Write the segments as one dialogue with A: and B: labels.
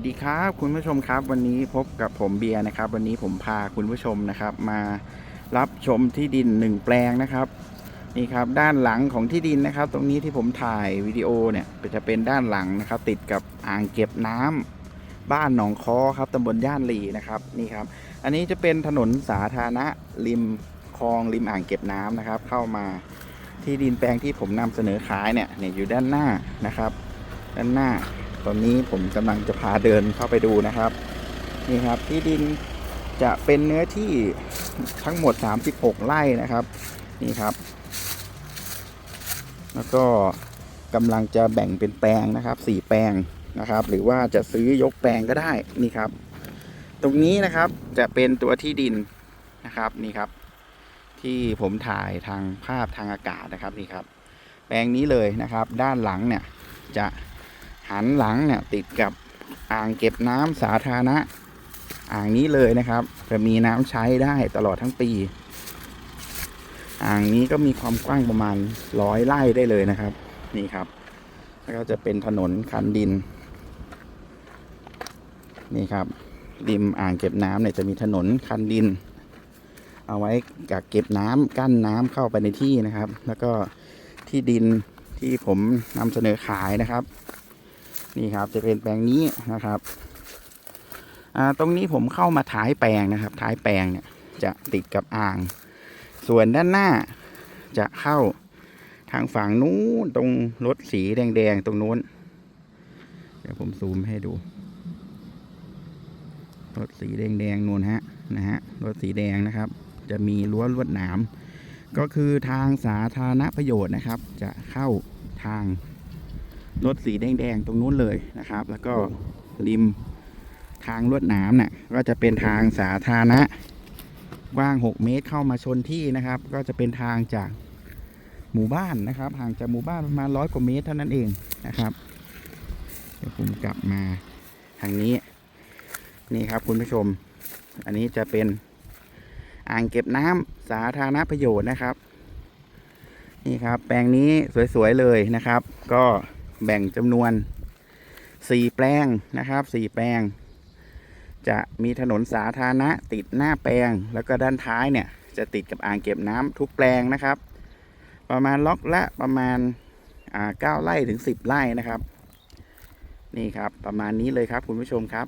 A: วัสดีครับคุณผู้ชมครับวันนี้พบกับผมเบียร์นะครับ วันนี้ผมพาคุณผู้ชมนะครับ มารับชมที่ดินหนึ่งแปลงนะครับนี่ครับด้านหลังของที่ดินนะครับ ตรงนี้ที่ผมถ่ายวิดีโอเนี่ยจะเป็นด้านหลังนะครับ ติดกับอ่างเก็บน้ำบ้านหนองคอครับตำบลย่านหลีนะครับนี่ครับ อันนี้จะเป็นถนนสาธารณะริมคลองริมอ่างเก็บน้ำนะครับ เข้ามาที่ดินแปลงที่ผมนำเสนอขายเนี่ยเนี่ยอยู่ด้านหน้านะครับ ด้านหน้า ตอนนี้ผมกำลังจะพาเดินเข้าไปดูนะครับ นี่ครับที่ดินจะเป็นเนื้อที่ทั้งหมด 36 ไร่นะครับ นี่ครับ แล้วก็กำลังจะแบ่งเป็นแปลงนะครับ4แปลงนะครับ หรือว่าจะซื้อยกแปลงก็ได้นี่ครับ ตรงนี้นะครับจะเป็นตัวที่ดินนะครับนี่ครับ ที่ผมถ่ายทางภาพทางอากาศนะครับนี่ครับ แปลงนี้เลยนะครับ ด้านหลังเนี่ยจะ หันหลังเนี่ยติดกับอ่างเก็บน้ำสาธารณะ อ่างนี้เลยนะครับ จะมีน้ำใช้ได้ตลอดทั้งปี อ่างนี้ก็มีความกว้างประมาณร้อยไร่ได้เลยนะครับ นี่ครับแล้วก็จะเป็นถนนคันดิน นี่ครับ ริมอ่างเก็บน้ำเนี่ยจะมีถนนคันดิน เอาไว้กักเก็บน้ำกั้นน้ำเข้าไปในที่นะครับ แล้วก็ที่ดินที่ผมนำเสนอขายนะครับ นี่ครับจะเป็นแปลงนี้นะครับอ่าตรงนี้ผมเข้ามาท้ายแปลงนะครับ ท้ายแปลงเนี่ยจะติดกับอ่าง ส่วนด้านหน้าจะเข้าทางฝั่งนู้นตรงรถสีแดงๆตรงนู้น เดี๋ยวผมซูมให้ดูรถสีแดงๆนู่นฮะนะฮะรถสีแดงนะครับ จะมีรั้วลวดหนามก็คือทางสาธารณประโยชน์นะครับ จะเข้าทาง รถสีแดงๆตรงนู้นเลยนะครับ แล้วก็ริมทางลวดหนามน่ะก็จะเป็นทางสาธารณะกว้าง 6 เมตรเข้ามาชนที่นะครับ ก็จะเป็นทางจากหมู่บ้านนะครับห่างจากหมู่บ้านประมาณร้อยกว่าเมตรเท่านั้นเองนะครับเดี๋ยวผมกลับมาทางนี้นี่ครับคุณผู้ชม อันนี้จะเป็นอ่างเก็บน้ำสาธารณประโยชน์นะครับ นี่ครับ แปลงนี้สวยๆเลยนะครับ ก็ แบ่งจำนวน4แปลงนะครับ4แปลง จะมีถนนสาธารณะติดหน้าแปลง แล้วก็ด้านท้ายเนี่ย จะติดกับอ่างเก็บน้ำทุกแปลงนะครับ ประมาณล็อกละประมาณอ่า9ไร่ถึง10ไร่นะครับ นี่ครับประมาณนี้เลยครับคุณผู้ชมครับ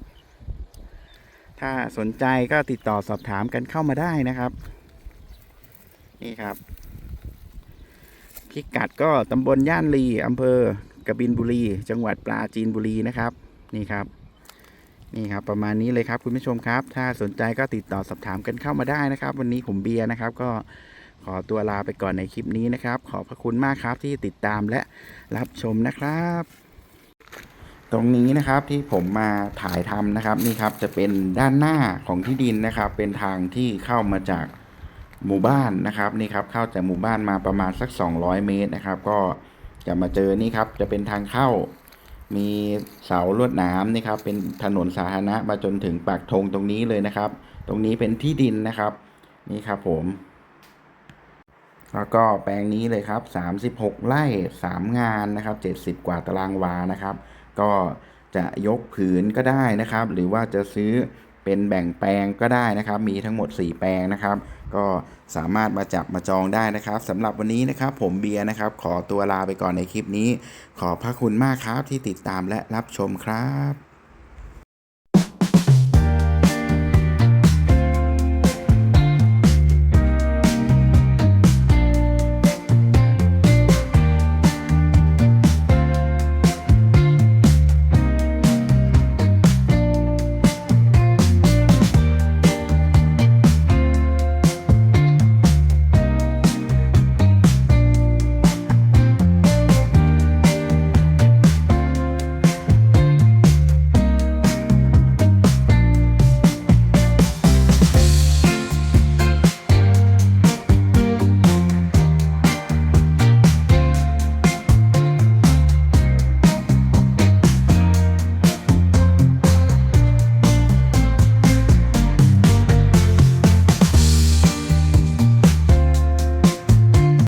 A: ถ้าสนใจก็ติดต่อสอบถามกันเข้ามาได้นะครับ นี่ครับพิกัดก็ตำบลย่านลีอำเภอ กบินบุรี จังหวัดปราจีนบุรีนะครับ นี่ครับ นี่ครับ ประมาณนี้เลยครับคุณผู้ชมครับ ถ้าสนใจก็ติดต่อสอบถามกันเข้ามาได้นะครับ วันนี้ผมเบียร์นะครับ ก็ขอตัวลาไปก่อนในคลิปนี้นะครับ ขอบพระคุณมากครับที่ติดตามและรับชมนะครับ ตรงนี้นะครับที่ผมมาถ่ายทำนะครับ นี่ครับจะเป็นด้านหน้าของที่ดินนะครับ เป็นทางที่เข้ามาจากหมู่บ้านนะครับนี่ครับเข้าจากหมู่บ้านมาประมาณสัก 200 เมตรนะครับ ก็ จะมาเจอนี่ครับจะเป็นทางเข้า มีเสาลวดหนามนี่ครับเป็นถนนสาธารณะมาจนถึงปากธงตรงนี้เลยนะครับ ตรงนี้เป็นที่ดินนะครับ นี่ครับผมแล้วก็แปลงนี้เลยครับ 36 ไร่ 3 งานนะครับ 70 กว่าตารางวานะครับ ก็จะยกผืนก็ได้นะครับ หรือว่าจะซื้อ เป็นแบ่งแปลงก็ได้นะครับ มีทั้งหมด 4 แปลงนะครับ ก็สามารถมาจับมาจองได้นะครับสำหรับวันนี้นะครับ ผมเบียร์นะครับ ขอตัวลาไปก่อนในคลิปนี้ ขอบพระคุณมากครับที่ติดตามและรับชมครับ